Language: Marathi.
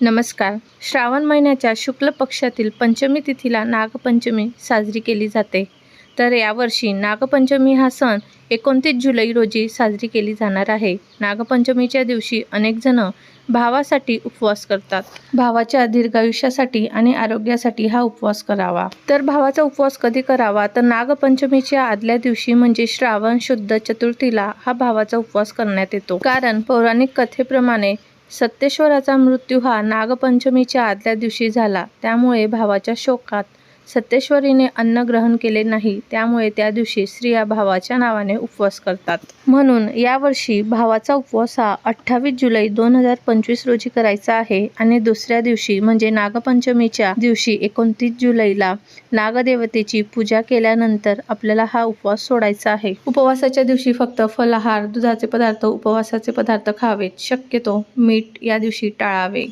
नमस्कार. श्रावण महिन्याच्या शुक्ल पक्षातील पंचमी तिथीला नागपंचमी साजरी केली जाते. तर यावर्षी नागपंचमी हा सण एकोणतीस जुलै रोजी साजरी केली जाणार आहे. नागपंचमीच्या दिवशी अनेकजणं भावासाठी उपवास करतात. भावाच्या दीर्घायुष्यासाठी आणि आरोग्यासाठी हा उपवास करावा. तर भावाचा उपवास कधी करावा? तर नागपंचमीच्या आदल्या दिवशी म्हणजे श्रावण शुद्ध चतुर्थीला हा भावाचा उपवास करण्यात येतो. कारण पौराणिक कथेप्रमाणे सत्तेश्वराचा मृत्यू हा नागपंचमीच्या आदल्या दिवशी झाला. त्यामुळे भावाच्या शोकात सत्तेश्वरीने अन्न ग्रहण केले नाही त्यामुळे त्या दिवशी स्त्रिया भावाच्या नावाने उपवास करतात. म्हणून यावर्षी भावाचा उपवास हा अठ्ठावीस जुलै दोन हजार पंचवीस रोजी करायचा आहे आणि दुसऱ्या दिवशी म्हणजे नागपंचमीच्या दिवशी एकोणतीस जुलैला नागदेवतेची पूजा केल्यानंतर आपल्याला हा उपवास सोडायचा आहे. उपवासाच्या दिवशी फक्त फलाहार दुधाचे पदार्थ उपवासाचे पदार्थ खावेत. शक्यतो मीठ या दिवशी टाळावे.